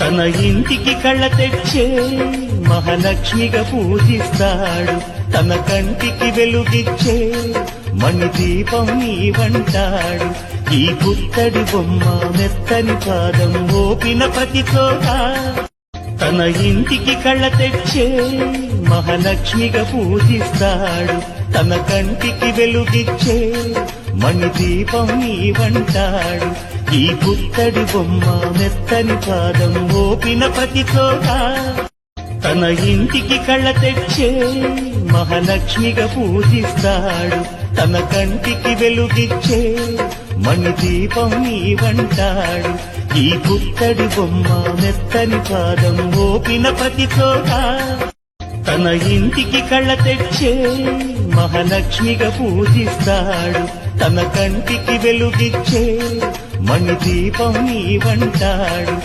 తన ఇంటికి కళ్ళ తెచ్చే మహాలక్ష్మిగా పూజిస్తాడు. తన కంటికి వెలుగిచ్చే మణి దీపం నీవంటాడు ఈ పుత్తడి బొమ్మ మెత్తని పాదం ఓపిన ప్రతి చోట. తన ఇంటికి కళ్ళ తెచ్చే మహాలక్ష్మిగా పూజిస్తాడు. తన కంటికి వెలుగిచ్చే మణి దీపం నీవంటాడు ఈ పుత్తడి బొమ్మ మెత్తని పాదం ఓపిన ప్రతి చోట. తన ఇంటికి కళ్ళ తెచ్చే మహాలక్ష్మిగా పూజిస్తాడు. తన కంటికి వెలుగిచ్చే మణి దీపం నీవంటాడు ఈ పుత్తడి బొమ్మ మెత్తని పాదం ఓపిన ప్రతి చోట. తన ఇంటికి కళ్ళ తెచ్చే మహాలక్ష్మిగా పూజిస్తాడు. తన కంటికి వెలుగిచ్చే మణిదీపం నీవంటాడు